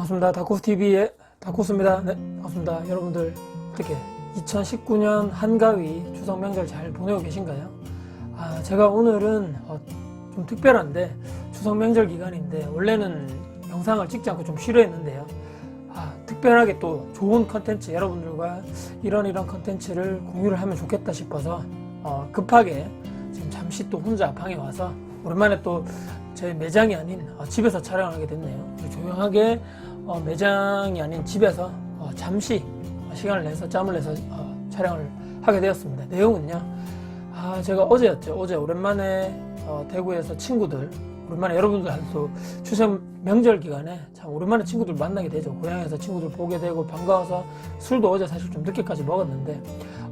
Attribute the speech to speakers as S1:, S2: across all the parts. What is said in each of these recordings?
S1: 반갑습니다. 다코스TV의 다코스입니다. 네, 반갑습니다. 여러분들 어떻게 2019년 한가위 추석 명절 잘 보내고 계신가요? 아, 제가 오늘은 어, 좀 특별한데 추석 명절 기간인데 원래는 영상을 찍지 않고 좀 쉬려 했는데요. 아, 특별하게 또 좋은 컨텐츠 여러분들과 이런 이런 컨텐츠를 공유를 하면 좋겠다 싶어서 어, 급하게 지금 잠시 또 혼자 방에 와서 오랜만에 또 제 매장이 아닌 어, 집에서 촬영하게 됐네요. 조용하게 어, 매장이 아닌 집에서 어, 잠시 시간을 내서 짬을 내서 어, 촬영을 하게 되었습니다. 내용은요. 아, 제가 어제였죠. 어제 오랜만에 어, 대구에서 친구들 오랜만에 여러분들한 또 추석 명절 기간에 참 오랜만에 친구들 만나게 되죠. 고향에서 친구들 보게 되고 반가워서 술도 어제 사실 좀 늦게까지 먹었는데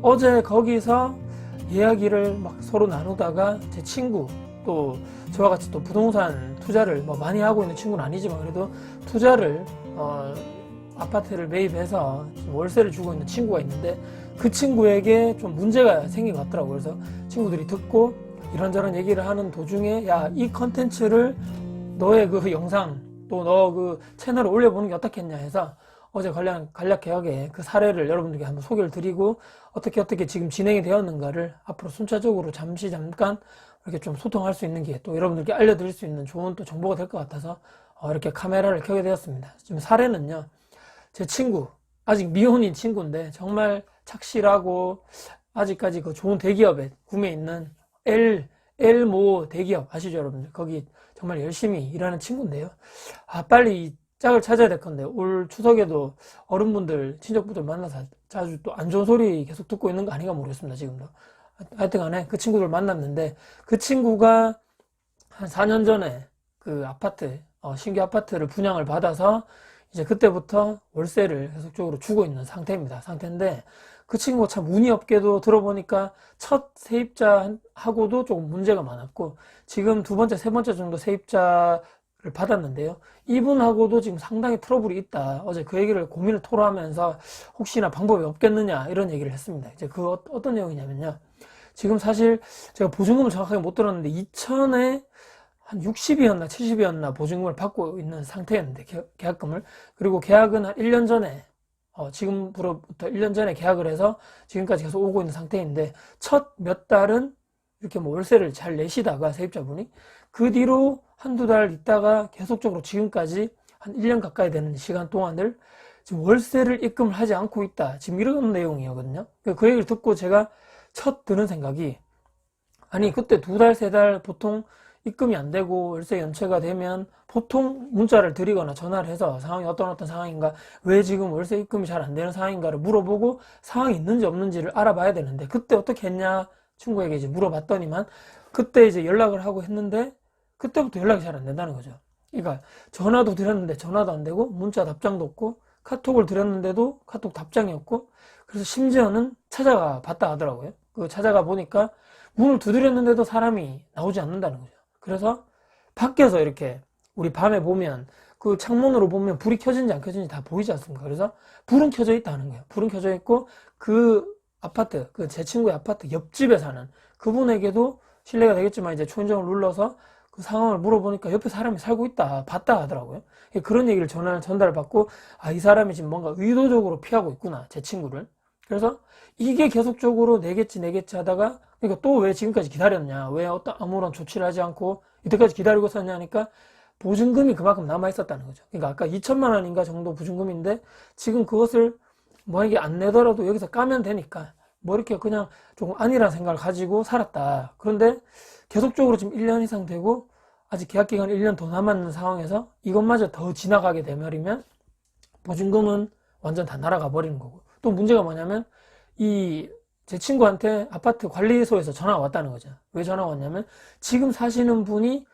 S1: 어제 거기서 이야기를 막 서로 나누다가 제 친구 또 저와 같이 또 부동산 투자를 뭐 많이 하고 있는 친구는 아니지만 그래도 투자를 어, 아파트를 매입해서 월세를 주고 있는 친구가 있는데 그 친구에게 좀 문제가 생긴 것 같더라고요. 그래서 친구들이 듣고 이런저런 얘기를 하는 도중에 야이 컨텐츠를 너의 그 영상 또 너 그 채널을 올려보는 게 어떻겠냐 해서 어제 간략, 간략하게 그 사례를 여러분들께 한번 소개를 드리고 어떻게 어떻게 지금 진행이 되었는가를 앞으로 순차적으로 잠시 잠깐 이렇게 좀 소통할 수 있는 게 또 여러분들께 알려드릴 수 있는 좋은 또 정보가 될 것 같아서 어, 이렇게 카메라를 켜게 되었습니다. 지금 사례는요, 제 친구, 아직 미혼인 친구인데 정말 착실하고 아직까지 그 좋은 대기업에 구매 있는 L, L모 대기업 아시죠 여러분들? 거기 정말 열심히 일하는 친구인데요. 아, 빨리 이 짝을 찾아야 될 건데 올 추석에도 어른분들, 친척분들 만나서 자주 또 안 좋은 소리 계속 듣고 있는 거 아닌가 모르겠습니다, 지금도. 하여튼 간에 그 친구를 만났는데 그 친구가 한 4년 전에 그 아파트, 어, 신규 아파트를 분양을 받아서 이제 그때부터 월세를 계속적으로 주고 있는 상태입니다. 상태인데 그 친구가 참 운이 없게도 들어보니까 첫 세입자하고도 조금 문제가 많았고 지금 두 번째, 세 번째 정도 세입자를 받았는데요. 이분하고도 지금 상당히 트러블이 있다. 어제 그 얘기를 고민을 토로하면서 혹시나 방법이 없겠느냐 이런 얘기를 했습니다. 이제 그 어, 어떤 내용이냐면요. 지금 사실 제가 보증금을 정확하게 못 들었는데 2천에 한 60이었나 70이었나 보증금을 받고 있는 상태였는데 계약금을 그리고 계약은 한 1년 전에 어, 지금부터 1년 전에 계약을 해서 지금까지 계속 오고 있는 상태인데 첫 몇 달은 이렇게 뭐 월세를 잘 내시다가 세입자분이 그 뒤로 한두 달 있다가 계속적으로 지금까지 한 1년 가까이 되는 시간 동안을 지금 월세를 입금을 하지 않고 있다. 지금 이런 내용이거든요. 그, 그 얘기를 듣고 제가 첫 드는 생각이 아니 그때 두 달 세 달 보통 입금이 안 되고 월세 연체가 되면 보통 문자를 드리거나 전화를 해서 상황이 어떤 어떤 상황인가 왜 지금 월세 입금이 잘 안 되는 상황인가를 물어보고 상황이 있는지 없는지를 알아봐야 되는데 그때 어떻게 했냐 친구에게 이제 물어봤더니만 그때 이제 연락을 하고 했는데 그때부터 연락이 잘 안 된다는 거죠 그러니까 전화도 드렸는데 전화도 안 되고 문자 답장도 없고 카톡을 드렸는데도 카톡 답장이 없고 그래서 심지어는 찾아가 봤다 하더라고요 그 찾아가 보니까 문을 두드렸는데도 사람이 나오지 않는다는 거죠. 그래서 밖에서 이렇게 우리 밤에 보면 그 창문으로 보면 불이 켜진지 안 켜진지 다 보이지 않습니까? 그래서 불은 켜져 있다는 거예요. 불은 켜져 있고 그 아파트, 그 제 친구의 아파트 옆집에 사는 그분에게도 신뢰가 되겠지만 이제 초인종을 눌러서 그 상황을 물어보니까 옆에 사람이 살고 있다, 봤다 하더라고요. 그런 얘기를 전달, 전달받고 아, 이 사람이 지금 뭔가 의도적으로 피하고 있구나, 제 친구를. 그래서 이게 계속적으로 내겠지 내겠지 하다가 그러니까 또 왜 지금까지 기다렸냐 왜 어떤 아무런 조치를 하지 않고 이때까지 기다리고 샀냐니까 하 보증금이 그만큼 남아 있었다는 거죠 그러니까 아까 2천만 원인가 정도 보증금인데 지금 그것을 뭐에게 안 내더라도 여기서 까면 되니까 뭐 이렇게 그냥 조금 아니란 생각을 가지고 살았다 그런데 계속적으로 지금 1년 이상 되고 아직 계약 기간 1년 더 남았는 상황에서 이것마저 더 지나가게 되면 보증금은 완전 다 날아가 버리는 거고 또 문제가 뭐냐면 이 제 친구한테 아파트 관리소에서 전화가 왔다는 거죠. 왜 전화가 왔냐면 지금 사시는 분이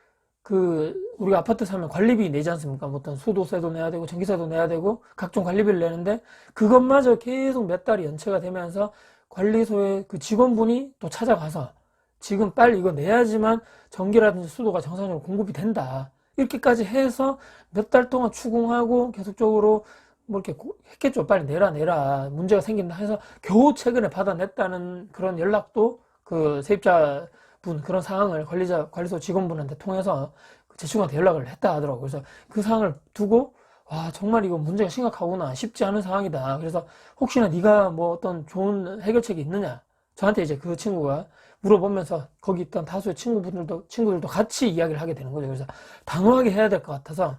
S1: 그 우리가 아파트 사면 관리비 내지 않습니까? 뭐 어떤 수도세도 내야 되고 전기세도 내야 되고 각종 관리비를 내는데 그것마저 계속 몇 달이 연체가 되면서 관리소에 그 직원분이 또 찾아가서 지금 빨리 이거 내야지만 전기라든지 수도가 정상적으로 공급이 된다. 이렇게까지 해서 몇 달 동안 추궁하고 계속적으로 뭐 이렇게 했겠죠. 빨리 내라, 내라. 문제가 생긴다 해서 겨우 최근에 받아냈다는 그런 연락도 그 세입자 분, 그런 상황을 관리자, 관리소 직원분한테 통해서 제 그 친구한테 연락을 했다 하더라고요. 그래서 그 상황을 두고, 와, 정말 이거 문제가 심각하구나. 쉽지 않은 상황이다. 그래서 혹시나 네가 뭐 어떤 좋은 해결책이 있느냐. 저한테 이제 그 친구가 물어보면서 거기 있던 다수의 친구분들도, 친구들도 같이 이야기를 하게 되는 거죠. 그래서 단호하게 해야 될 것 같아서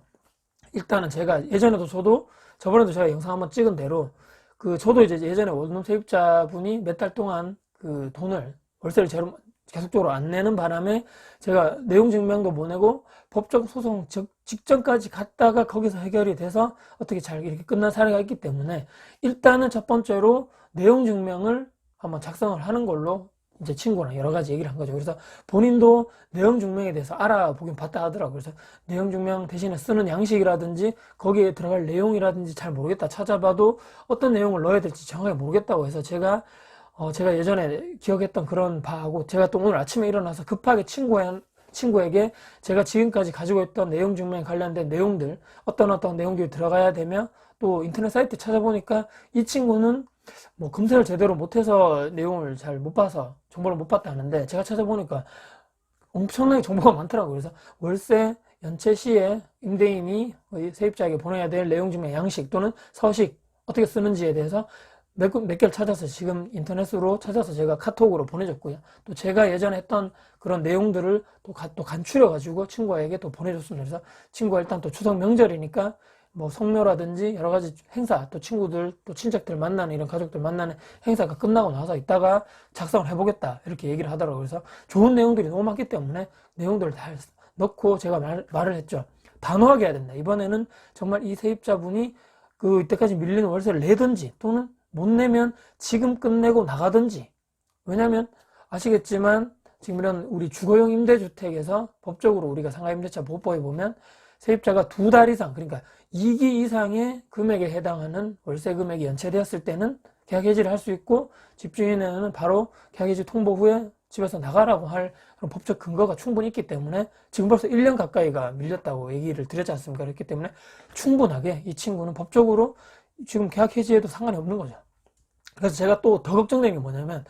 S1: 일단은 제가 예전에도 저도 저번에도 제가 영상 한번 찍은 대로 그 저도 이제 예전에 원룸 세입자분이 몇 달 동안 그 돈을 월세를 제로 계속적으로 안 내는 바람에 제가 내용 증명도 보 내고 법적 소송 즉 직전까지 갔다가 거기서 해결이 돼서 어떻게 잘 이렇게 끝난 사례가 있기 때문에 일단은 첫 번째로 내용 증명을 한번 작성을 하는 걸로 이제 친구랑 여러 가지 얘기를 한 거죠. 그래서 본인도 내용 증명에 대해서 알아보긴 봤다 하더라고요. 그래서 내용 증명 대신에 쓰는 양식이라든지 거기에 들어갈 내용이라든지 잘 모르겠다 찾아봐도 어떤 내용을 넣어야 될지 정확하게 모르겠다고 해서 제가 어 제가 예전에 기억했던 그런 바하고 제가 또 오늘 아침에 일어나서 급하게 친구한 친구에게 제가 지금까지 가지고 있던 내용 증명 관련된 내용들 어떤 어떤 내용들이 들어가야 되며 또 인터넷 사이트 찾아보니까 이 친구는 뭐 검색을 제대로 못해서 내용을 잘 못 봐서 정보를 못 봤다는데 제가 찾아보니까 엄청나게 정보가 많더라고요. 그래서 월세 연체 시에 임대인이 세입자에게 보내야 될 내용 중에 양식 또는 서식 어떻게 쓰는지에 대해서 몇, 몇 개를 찾아서 지금 인터넷으로 찾아서 제가 카톡으로 보내줬고요. 또 제가 예전에 했던 그런 내용들을 또, 가, 또 간추려 가지고 친구에게 또 보내줬습니다. 그래서 친구가 일단 또 추석 명절이니까 뭐 성묘라든지 여러 가지 행사 또 친구들 또 친척들 만나는 이런 가족들 만나는 행사가 끝나고 나서 이따가 작성을 해보겠다 이렇게 얘기를 하더라고요 그래서 좋은 내용들이 너무 많기 때문에 내용들을 다 넣고 제가 말, 말을 했죠 단호하게 해야 된다 이번에는 정말 이 세입자분이 그 이때까지 밀린 월세를 내든지 또는 못 내면 지금 끝내고 나가든지 왜냐면 아시겠지만 지금 이런 우리 주거용 임대주택에서 법적으로 우리가 상가임대차 보호법에 보면 세입자가 두 달 이상 그러니까 2기 이상의 금액에 해당하는 월세 금액이 연체되었을 때는 계약 해지를 할 수 있고 집주인는 바로 계약 해지 통보 후에 집에서 나가라고 할 그런 법적 근거가 충분히 있기 때문에 지금 벌써 1년 가까이가 밀렸다고 얘기를 드렸지 않습니까? 그렇기 때문에 충분하게 이 친구는 법적으로 지금 계약 해지해도 상관이 없는 거죠. 그래서 제가 또 더 걱정되는 게 뭐냐면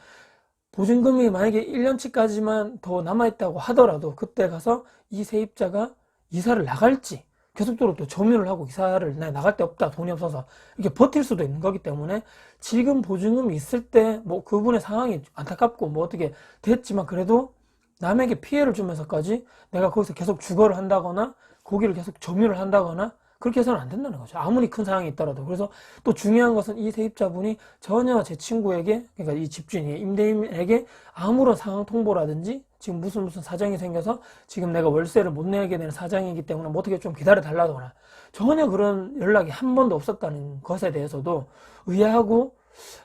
S1: 보증금이 만약에 1년치까지만 더 남아있다고 하더라도 그때 가서 이 세입자가 이사를 나갈지 계속적으로 또 점유를 하고 이사를 나갈데 없다 돈이 없어서 이렇게 버틸 수도 있는 거기 때문에 지금 보증금이 있을 때 뭐 그분의 상황이 안타깝고 뭐 어떻게 됐지만 그래도 남에게 피해를 주면서까지 내가 거기서 계속 주거를 한다거나 고기를 계속 점유를 한다거나 그렇게 해서는 안 된다는 거죠. 아무리 큰 상황이 있더라도. 그래서 또 중요한 것은 이 세입자분이 전혀 제 친구에게, 그러니까 이 집주인이 임대인에게 아무런 상황 통보라든지 지금 무슨 무슨 사정이 생겨서 지금 내가 월세를 못 내게 되는 사정이기 때문에 뭐 어떻게 좀 기다려 달라거나 전혀 그런 연락이 한 번도 없었다는 것에 대해서도 의아하고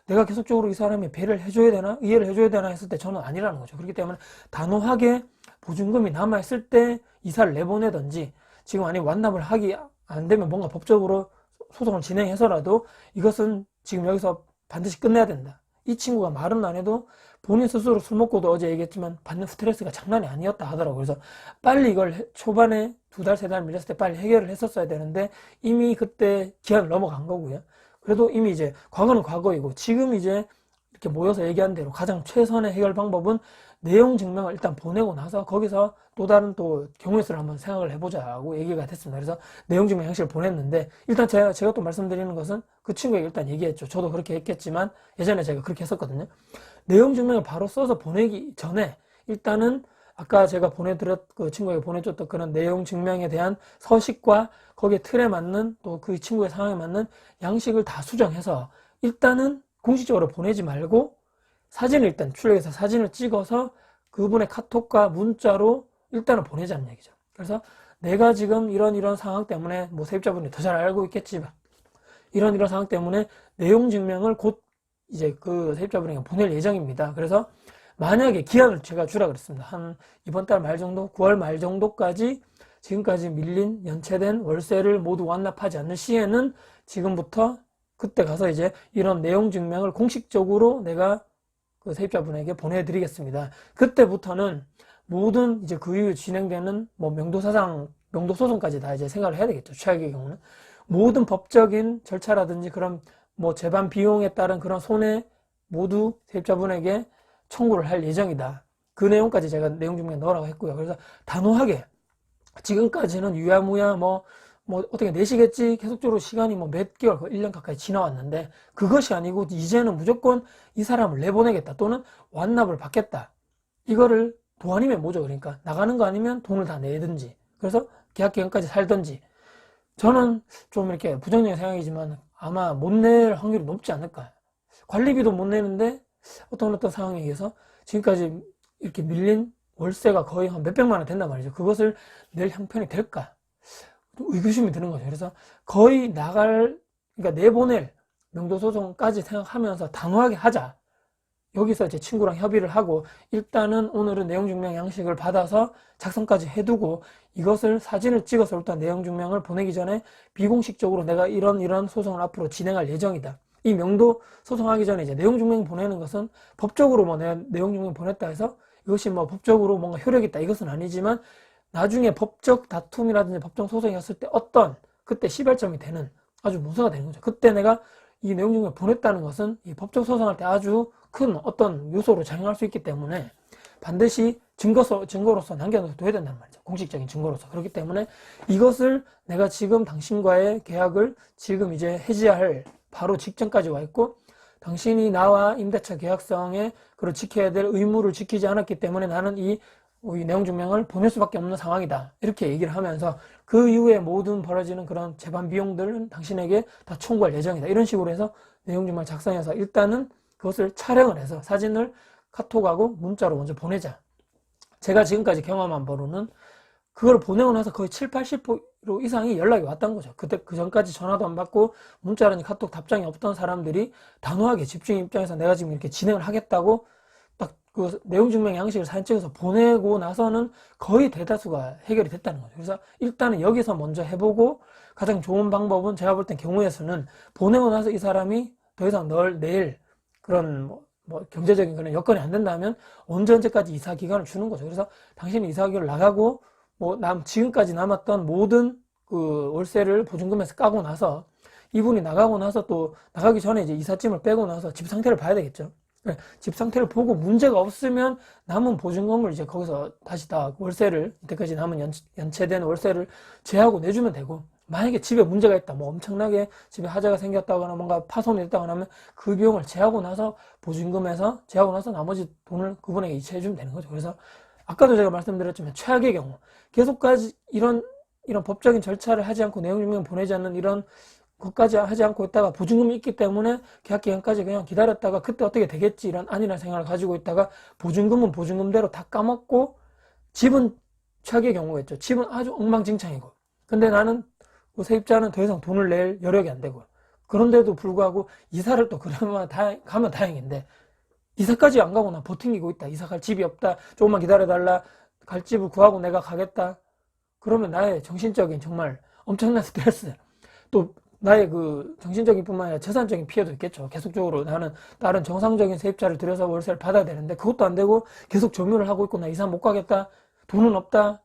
S1: 내가 계속적으로 이 사람이 배를 해줘야 되나 이해를 해줘야 되나 했을 때 저는 아니라는 거죠. 그렇기 때문에 단호하게 보증금이 남아있을 때 이사를 내보내든지 지금 아니 완납을 하기 안 되면 뭔가 법적으로 소송을 진행해서라도 이것은 지금 여기서 반드시 끝내야 된다. 이 친구가 말은 안 해도 본인 스스로 술 먹고도 어제 얘기했지만 받는 스트레스가 장난이 아니었다 하더라고요. 그래서 빨리 이걸 초반에 두 달, 세 달 밀렸을 때 빨리 해결을 했었어야 되는데 이미 그때 기한을 넘어간 거고요. 그래도 이미 이제 과거는 과거이고 지금 이제 이렇게 모여서 얘기한 대로 가장 최선의 해결 방법은 내용 증명을 일단 보내고 나서 거기서 또 다른 또 경우의 수를 한번 생각을 해보자고 얘기가 됐습니다. 그래서 내용 증명 형식을 보냈는데 일단 제가, 제가 또 말씀드리는 것은 그 친구에게 일단 얘기했죠. 저도 그렇게 했겠지만 예전에 제가 그렇게 했었거든요. 내용 증명을 바로 써서 보내기 전에 일단은 아까 제가 보내드렸 그 친구에게 보내줬던 그런 내용 증명에 대한 서식과 거기에 틀에 맞는 또 그 친구의 상황에 맞는 양식을 다 수정해서 일단은 공식적으로 보내지 말고 사진을 일단 출력해서 사진을 찍어서 그분의 카톡과 문자로 일단은 보내자는 얘기죠. 그래서 내가 지금 이런 이런 상황 때문에 뭐 세입자분이 더 잘 알고 있겠지만 이런 이런 상황 때문에 내용 증명을 곧 이제 그 세입자분에게 보낼 예정입니다. 그래서 만약에 기한을 제가 주라 그랬습니다. 한 이번 달 말 정도, 9월 말 정도까지 지금까지 밀린 연체된 월세를 모두 완납하지 않는 시에는 지금부터 그때 가서 이제 이런 내용 증명을 공식적으로 내가 그 세입자분에게 보내드리겠습니다. 그때부터는 모든 이제 그 이후 진행되는 뭐 명도사상, 명도소송까지 다 이제 생각을 해야 되겠죠. 최악의 경우는. 모든 법적인 절차라든지 그런 뭐 재반 비용에 따른 그런 손해 모두 세입자분에게 청구를 할 예정이다. 그 내용까지 제가 내용 중에 넣으라고 했고요. 그래서 단호하게 지금까지는 유야무야 뭐뭐 어떻게 내시겠지 계속적으로 시간이 뭐 몇 개월, 1년 그 가까이 지나왔는데 그것이 아니고 이제는 무조건 이 사람을 내보내겠다 또는 완납을 받겠다. 이거를 도안이면 뭐죠. 그러니까 나가는 거 아니면 돈을 다 내든지 그래서 계약 기간까지 살든지 저는 좀 이렇게 부정적인 생각이지만 아마 못 낼 확률이 높지 않을까. 관리비도 못 내는데 어떤 어떤 상황에 의해서 지금까지 이렇게 밀린 월세가 거의 한 몇백만 원 된단 말이죠. 그것을 낼 형편이 될까? 또 의구심이 드는 거죠. 그래서 거의 나갈, 그러니까 내보낼 명도소송까지 생각하면서 단호하게 하자. 여기서 제 친구랑 협의를 하고 일단은 오늘은 내용 증명 양식을 받아서 작성까지 해두고 이것을 사진을 찍어서 일단 내용 증명을 보내기 전에 비공식적으로 내가 이런 이런 소송을 앞으로 진행할 예정이다. 이 명도 소송하기 전에 이제 내용 증명 보내는 것은 법적으로 뭐 내, 내용 증명 보냈다 해서 이것이 뭐 법적으로 뭔가 효력이 있다 이것은 아니지만 나중에 법적 다툼이라든지 법정 소송이 갔을 때 어떤 그때 시발점이 되는 아주 문서가 되는 거죠. 그때 내가 이 내용 증명을 보냈다는 것은 이 법적 소송할 때 아주 큰 어떤 요소로 작용할 수 있기 때문에 반드시 증거서, 증거로서 남겨둬야 된다는 말이죠. 공식적인 증거로서. 그렇기 때문에 이것을 내가 지금 당신과의 계약을 지금 이제 해지할 바로 직전까지 와 있고 당신이 나와 임대차 계약성에 그걸 지켜야 될 의무를 지키지 않았기 때문에 나는 이 어, 이 내용 증명을 보낼 수밖에 없는 상황이다. 이렇게 얘기를 하면서 그 이후에 모든 벌어지는 그런 재반 비용들은 당신에게 다 청구할 예정이다. 이런 식으로 해서 내용 증명을 작성해서 일단은 그것을 촬영을 해서 사진을 카톡하고 문자로 먼저 보내자. 제가 지금까지 경험한 바로는 그걸 보내고 나서 거의 7, 80% 이상이 연락이 왔던 거죠. 그때 그 전까지 전화도 안 받고 문자라니 카톡 답장이 없던 사람들이 단호하게 집중 입장에서 내가 지금 이렇게 진행을 하겠다고 그 내용 증명 양식을 사진 찍어서 보내고 나서는 거의 대다수가 해결이 됐다는 거죠. 그래서 일단은 여기서 먼저 해보고 가장 좋은 방법은 제가 볼 땐경우에서는 보내고 나서 이 사람이 더 이상 널 내일 그런 뭐, 뭐 경제적인 그런 여건이 안 된다면 언제 언제까지 이사 기간을 주는 거죠. 그래서 당신이 이사 기간을 나가고 뭐 남 지금까지 남았던 모든 그 월세를 보증금에서 까고 나서 이분이 나가고 나서 또 나가기 전에 이제 이삿짐을 빼고 나서 집 상태를 봐야 되겠죠. 그러니까 집 상태를 보고 문제가 없으면 남은 보증금을 이제 거기서 다시 다 월세를 이때까지 남은 연, 연체된 월세를 제하고 내주면 되고 만약에 집에 문제가 있다 뭐 엄청나게 집에 하자가 생겼다거나 뭔가 파손이 됐다거나 하면 그 비용을 제하고 나서 보증금에서 제하고 나서 나머지 돈을 그분에게 이체해 주면 되는 거죠 그래서 아까도 제가 말씀드렸지만 최악의 경우 계속까지 이런 이런 법적인 절차를 하지 않고 내용증명 보내지 않는 이런 그것까지 하지 않고 있다가 보증금이 있기 때문에 계약 기간까지 그냥 기다렸다가 그때 어떻게 되겠지 이런 안일한 생각을 가지고 있다가 보증금은 보증금대로 다 까먹고 집은 최악의 경우겠죠. 집은 아주 엉망진창이고 근데 나는 그 세입자는 더 이상 돈을 낼 여력이 안 되고 그런데도 불구하고 이사를 또 그러면 다행, 가면 다행인데 이사까지 안 가고 나버티고 있다. 이사 갈 집이 없다. 조금만 기다려달라. 갈 집을 구하고 내가 가겠다. 그러면 나의 정신적인 정말 엄청난 스트레스 또 나의 그 정신적인 뿐만 아니라 재산적인 피해도 있겠죠. 계속적으로 나는 다른 정상적인 세입자를 들여서 월세를 받아야 되는데 그것도 안 되고 계속 점유를 하고 있고 나 이사 못 가겠다. 돈은 없다.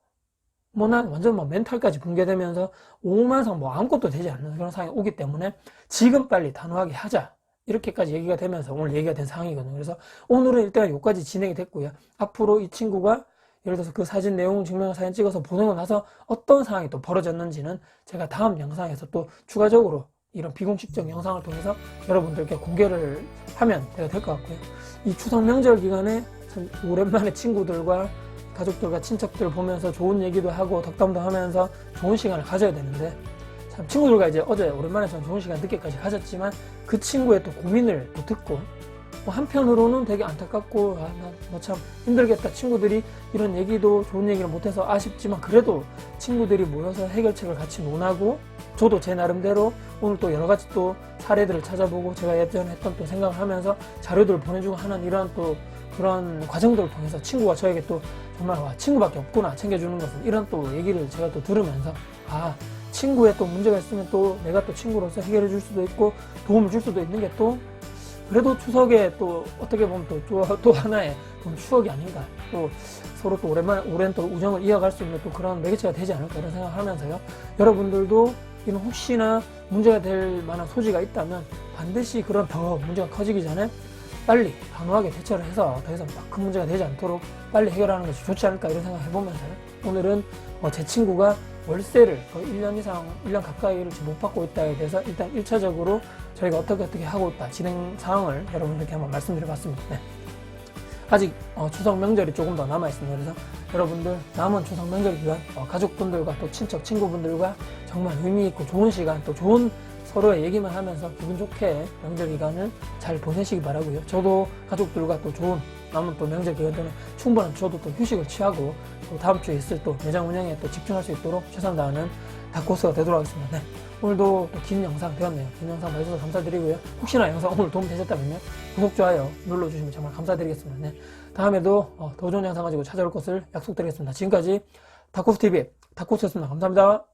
S1: 뭐 난 완전 막 뭐 멘탈까지 붕괴되면서 오만상 뭐 아무것도 되지 않는 그런 상황이 오기 때문에 지금 빨리 단호하게 하자. 이렇게까지 얘기가 되면서 오늘 얘기가 된 상황이거든요. 그래서 오늘은 일단 여기까지 진행이 됐고요. 앞으로 이 친구가 예를 들어서 그 사진 내용 증명 사진 찍어서 보내고 나서 어떤 상황이 또 벌어졌는지는 제가 다음 영상에서 또 추가적으로 이런 비공식적 영상을 통해서 여러분들께 공개를 하면 될 것 같고요. 이 추석 명절 기간에 참 오랜만에 친구들과 가족들과 친척들 보면서 좋은 얘기도 하고 덕담도 하면서 좋은 시간을 가져야 되는데 참 친구들과 이제 어제 오랜만에 참 좋은 시간 늦게까지 가졌지만 그 친구의 또 고민을 또 듣고 뭐 한편으로는 되게 안타깝고 아, 나참 힘들겠다 친구들이 이런 얘기도 좋은 얘기를 못해서 아쉽지만 그래도 친구들이 모여서 해결책을 같이 논하고 저도 제 나름대로 오늘 또 여러 가지 또 사례들을 찾아보고 제가 예전에 했던 또 생각을 하면서 자료들을 보내주고 하는 이런 또 그런 과정들을 통해서 친구가 저에게 또 정말 와 친구밖에 없구나 챙겨주는 것은 이런 또 얘기를 제가 또 들으면서 아친구의또 문제가 있으면 또 내가 또 친구로서 해결해 줄 수도 있고 도움을 줄 수도 있는 게또 그래도 추석에 또 어떻게 보면 또, 또, 하나의 추억이 아닌가 또 서로 또 오랜만 에 오랜 또 우정을 이어갈 수 있는 또 그런 매개체가 되지 않을까 이런 생각하면서요 을 여러분들도 이런 혹시나 문제가 될 만한 소지가 있다면 반드시 그런 더 문제가 커지기 전에 빨리 단호하게 대처를 해서 더 이상 큰 문제가 되지 않도록 빨리 해결하는 것이 좋지 않을까 이런 생각 을 해보면서 요 오늘은 어, 제 친구가 월세를 거의 1년 이상, 1년 가까이를 못 받고 있다에 대해서 일단 1차적으로 저희가 어떻게 어떻게 하고 있다 진행 상황을 여러분들께 한번 말씀드려 봤습니다. 네. 아직 어, 추석 명절이 조금 더 남아 있습니다. 그래서 여러분들 남은 추석 명절 기간 어, 가족분들과 또 친척 친구분들과 정말 의미 있고 좋은 시간 또 좋은 서로의 얘기만 하면서 기분 좋게 명절 기간을 잘 보내시기 바라고요. 저도 가족들과 또 좋은 남은 또 명절 기간 동안 충분한 저도 또 휴식을 취하고 또 다음 주에 있을 또 매장 운영에 또 집중할 수 있도록 최선 다하는 다코스가 되도록 하겠습니다. 네. 오늘도 또 긴 영상 되었네요. 긴 영상 봐주셔서 감사드리고요. 혹시나 영상 오늘 도움 되셨다면 구독, 좋아요 눌러주시면 정말 감사드리겠습니다. 네. 다음에도 어, 더 좋은 영상 가지고 찾아올 것을 약속드리겠습니다. 지금까지 다코스TV 다코스였습니다. 감사합니다.